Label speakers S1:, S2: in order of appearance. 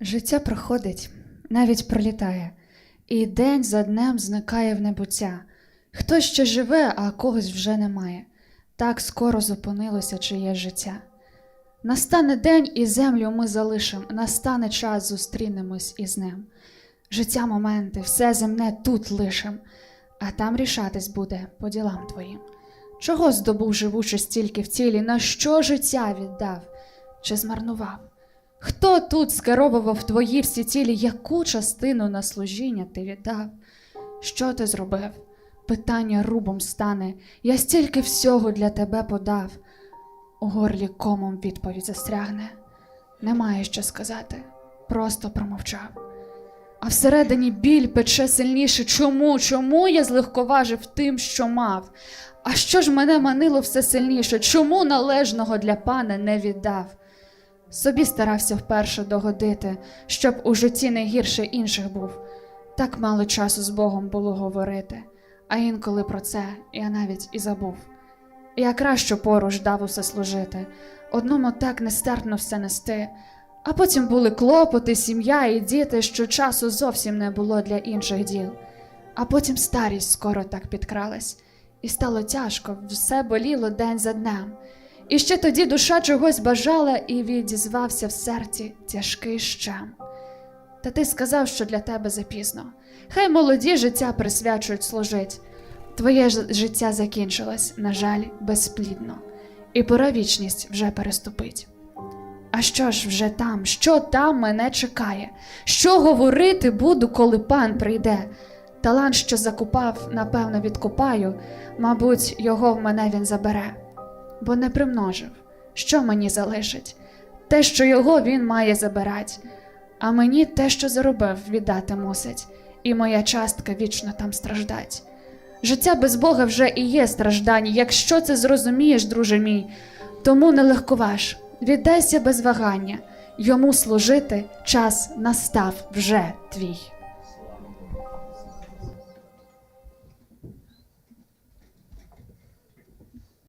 S1: Життя проходить, навіть пролітає, і день за днем зникає в небуття. Хтось ще живе, а когось вже немає. Так скоро зупинилося чиє життя. Настане день, і землю ми залишим, настане час, зустрінемось із ним. Життя моменти, все земне тут лишим, а там рішатись буде по ділам твоїм. Чого здобув живучи стільки в тілі, на що життя віддав, чи змарнував? Хто тут скеровував твої всі цілі, яку частину на служіння ти віддав? Що ти зробив? Питання рубом стане, я стільки всього для тебе подав. У горлі комом відповідь застрягне. Немає що сказати, просто промовчав. А всередині біль пече сильніше. Чому? Чому я злегковажив тим, що мав? А що ж мене манило все сильніше? Чому належного для пана не віддав? Собі старався вперше догодити, щоб у житті не гірше інших був. Так мало часу з Богом було говорити, а інколи про це я навіть і забув. Я кращу пору ждав усе служити, одному так нестерпно все нести, а потім були клопоти, сім'я і діти, що часу зовсім не було для інших діл. А потім старість скоро так підкралась, і стало тяжко, все боліло день за днем. І ще тоді душа чогось бажала і відізвався в серці тяжкий щем. Та ти сказав, що для тебе запізно. Хай молоді життя присвячують служить. Твоє життя закінчилось, на жаль, безплідно, і пора вічність вже переступить. А що ж вже там, що там мене чекає? Що говорити буду, коли пан прийде? Талант, що закупав, напевно, відкупаю, мабуть, його в мене він забере бо не примножив. Що мені залишить? Те, що його він має забирать, а мені те, що заробив, віддати мусить, і моя частка вічно там страждать. Життя без Бога вже і є страждання, якщо це зрозумієш, друже мій, тому не легковаж, віддайся без вагання, йому служити час настав вже твій.